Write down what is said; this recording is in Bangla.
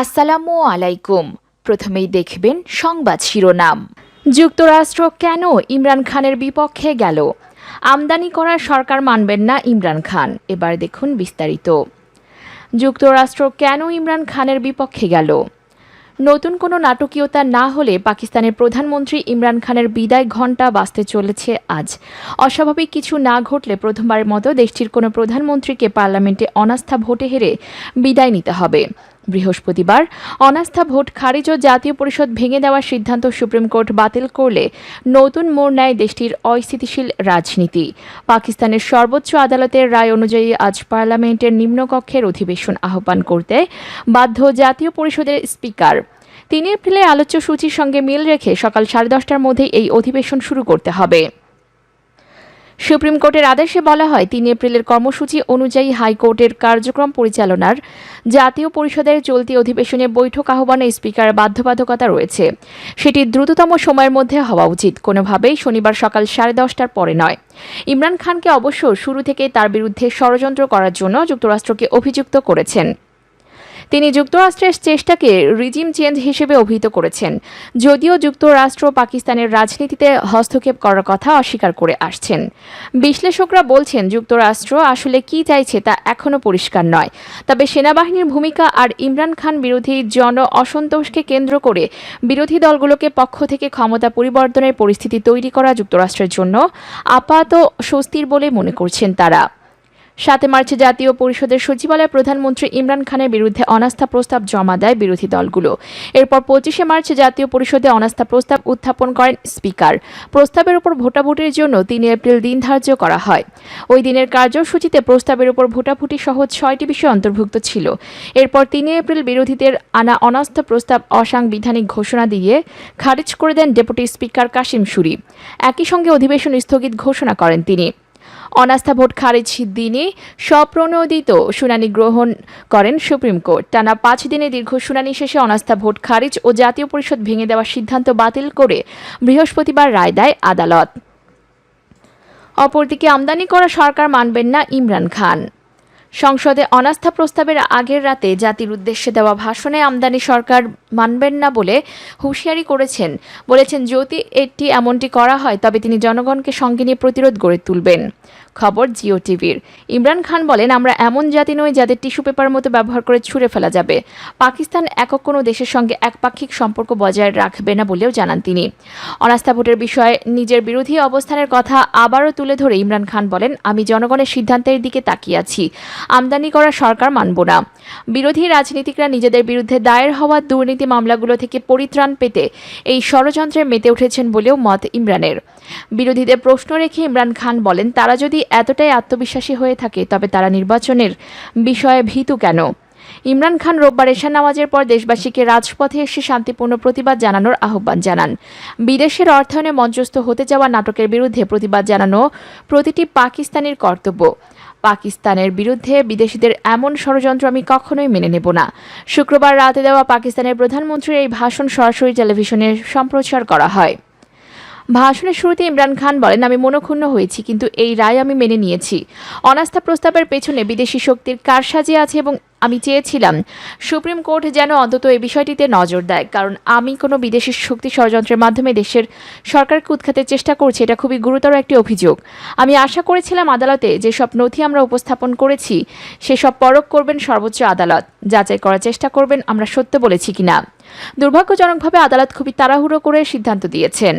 আসসালামু আলাইকুম। প্রথমেই দেখবেন সংবাদ শিরোনাম। যুক্তরাষ্ট্র কেন ইমরান খানের বিপক্ষে গেল? আমদানি করার সরকার মানবেন না ইমরান খান। এবার দেখুন বিস্তারিত। যুক্তরাষ্ট্র কেন ইমরান খানের বিপক্ষে গেল? নতুন কোনো নাটকীয়তা না হলে পাকিস্তানের প্রধানমন্ত্রী ইমরান খানের বিদায় ঘণ্টা বাজতে চলেছে আজ। অস্বাভাবিক কিছু না ঘটলে প্রথমবারের মতো দেশটির কোনো প্রধানমন্ত্রীকে পার্লামেন্টে অনাস্থা ভোটে হেরে বিদায় নিতে হবে। বৃহস্পতিবার। অনাস্থা ভোট খারিজ ও জাতীয় পরিষদ ভেঙে দেওয়ার সিদ্ধান্ত সুপ্রিম কোর্ট বাতিল করলে নতুন মোড় নেয় দেশটির অস্থিতিশীল রাজনীতি। পাকিস্তানের সর্বোচ্চ আদালতের রায় অনুযায়ী আজ পার্লামেন্টের নিম্নকক্ষের অধিবেশন আহ্বান করতে বাধ্য জাতীয় পরিষদের স্পিকার। তিন এপ্রিলের আলোচ্য সূচির সঙ্গে মিল রেখে সকাল সাড়ে দশটার মধ্যেই এই অধিবেশন শুরু করতে হবে। সুপ্রিম কোর্টের আদেশে বলা হয়, তিন এপ্রিলের কর্মসূচি অনুযায়ী হাইকোর্টের কার্যক্রম পরিচালনার জাতীয় পরিষদের চলতি অধিবেশনে বৈঠক আহ্বানে স্পিকার বাধ্যবাধকতা রয়েছে। সেটি দ্রুততম সময়ের মধ্যে হওয়া উচিত। কোনোভাবেই শনিবার সকাল সাড়ে দশটার পরে নয়। ইমরান খানকে অবশ্য শুরু থেকে তার বিরুদ্ধে ষড়যন্ত্র করার জন্য যুক্তরাষ্ট্রকে অভিযুক্ত করেছেন। তিনি যুক্তরাষ্ট্রের চেষ্টাকে রিজিম চেঞ্জ হিসেবে অভিহিত করেছেন। যদিও যুক্তরাষ্ট্র পাকিস্তানের রাজনীতিতে হস্তক্ষেপ করার কথা অস্বীকার করে আসছেন। বিশ্লেষকরা বলছেন, যুক্তরাষ্ট্র আসলে কি চাইছে তা এখনও পরিষ্কার নয়। তবে সেনাবাহিনীর ভূমিকা আর ইমরান খান বিরোধী জন অসন্তোষকে কেন্দ্র করে বিরোধী দলগুলোকে পক্ষ থেকে ক্ষমতা পরিবর্তনের পরিস্থিতি তৈরি করা যুক্তরাষ্ট্রের জন্য আপাত স্বস্তির বলে মনে করছেন তারা। সাতে মার্চে জাতীয় পরিষদের সচিবালয়ে প্রধানমন্ত্রী ইমরান খানের বিরুদ্ধে অনাস্থা প্রস্তাব জমা দেয় বিরোধী দলগুলো। এরপর পঁচিশে মার্চ জাতীয় পরিষদে অনাস্থা প্রস্তাব উত্থাপন করেন স্পিকার। প্রস্তাবের উপর ভোটাভুটির জন্য তিন এপ্রিল দিন ধার্য করা হয়। ওই দিনের কার্যসূচিতে প্রস্তাবের উপর ভোটাভুটি সহ ছয়টি বিষয় অন্তর্ভুক্ত ছিল। এরপর তিন এপ্রিল বিরোধীদের আনা অনাস্থা প্রস্তাব অসাংবিধানিক ঘোষণা দিয়ে খারিজ করে দেন ডেপুটি স্পিকার কাশিম সুরি। একই সঙ্গে অধিবেশন স্থগিত ঘোষণা করেন তিনি। অনাস্থা ভোট খারিজ দিনে স্বপ্রণোদিত শুনানি গ্রহণ করেন সুপ্রিম কোর্ট। টানা পাঁচ দিনে দীর্ঘ শুনানি শেষে অনাস্থা ভোট খারিজ ও জাতীয় পরিষদ ভেঙে দেওয়ার সিদ্ধান্ত বাতিল করে বৃহস্পতিবার রায় দেয় আদালত। অপরদিকে আমদানি করা সরকার মানবেন না ইমরান খান। সংসদে অনাস্থা প্রস্তাবের আগের রাতে জাতির উদ্দেশ্যে দেওয়া ভাষণে আমদানি সরকার মানবেন না বলে হুঁশিয়ারি করেছেন। বলেছেন, যদি এটি এমনটি করা হয়, তবে তিনি জনগণকে সঙ্গে নিয়ে প্রতিরোধ গড়ে তুলবেন। খবর জিও টিভির। ইমরান খান বলেন, আমরা এমন জাতি নই যাদের টিস্যু পেপার মতো ব্যবহার করে ছুঁড়ে ফেলা যাবে। পাকিস্তান একক কোনো দেশের সঙ্গে একপাক্ষিক সম্পর্ক বজায় রাখবে না বলেও জানান তিনি। অনাস্থা ভোটের বিষয়ে নিজের বিরোধী অবস্থানের কথা আবারও তুলে ধরে ইমরান খান বলেন, আমি জনগণের সিদ্ধান্তের দিকে তাকিয়ে আছি। আমদানি করা সরকার মানব না। বিরোধী রাজনীতিকরা নিজেদের বিরুদ্ধে দায়ের হওয়া দুর্নীতি মামলাগুলো থেকে পরিত্রাণ পেতে এই ষড়যন্ত্রে মেতে উঠেছেন বলেও মত ইমরানের। বিরোধীদের প্রশ্ন রেখে ইমরান খান বলেন, তারা যদি এতটাই আত্মবিশ্বাসী হয়ে থাকে, তবে তারা নির্বাচনের বিষয়ে ভীতু কেন? ইমরান খান রোববার এশা নামাজের পর দেশবাসীকে রাজপথে এসে শান্তিপূর্ণ প্রতিবাদ জানানোর আহ্বান জানান। বিদেশের অর্থায়নে মঞ্চস্থ হতে যাওয়া নাটকের বিরুদ্ধে প্রতিবাদ জানানো প্রতিটি পাকিস্তানির কর্তব্য। পাকিস্তানের বিরুদ্ধে বিদেশিদের এমন ষড়যন্ত্র আমি কখনোই মেনে নেব না। শুক্রবার রাতে দেওয়া পাকিস্তানের প্রধানমন্ত্রীর এই ভাষণ সরাসরি টেলিভিশনে সম্প্রচার করা হয়। ভাষণের শুরুতে ইমরান খান বলেন, আমি মনক্ষুণ্ণ হয়েছি, কিন্তু এই রায় আমি মেনে নিয়েছি। অনাস্থা প্রস্তাবের পেছনে বিদেশি শক্তির কারসাজি আছে এবং আমি চেয়েছিলাম সুপ্রিম কোর্ট যেন অন্তত এই বিষয়টিতে নজর দেয়, কারণ আমি কোনো বিদেশি শক্তি ষড়যন্ত্রের মাধ্যমে দেশের সরকারকে উৎখাতের চেষ্টা করছি, এটা খুবই গুরুতর একটি অভিযোগ। আমি আশা করেছিলাম আদালতে যেসব নথি আমরা উপস্থাপন করেছি সেসব পরখ করবেন সর্বোচ্চ আদালত। যাচাই করার চেষ্টা করবেন, আমরা সত্য বলেছি কিনা। দুর্ভাগ্যজনকভাবে আদালত খুবই তাড়াহুড়ো করে সিদ্ধান্ত দিয়েছেন।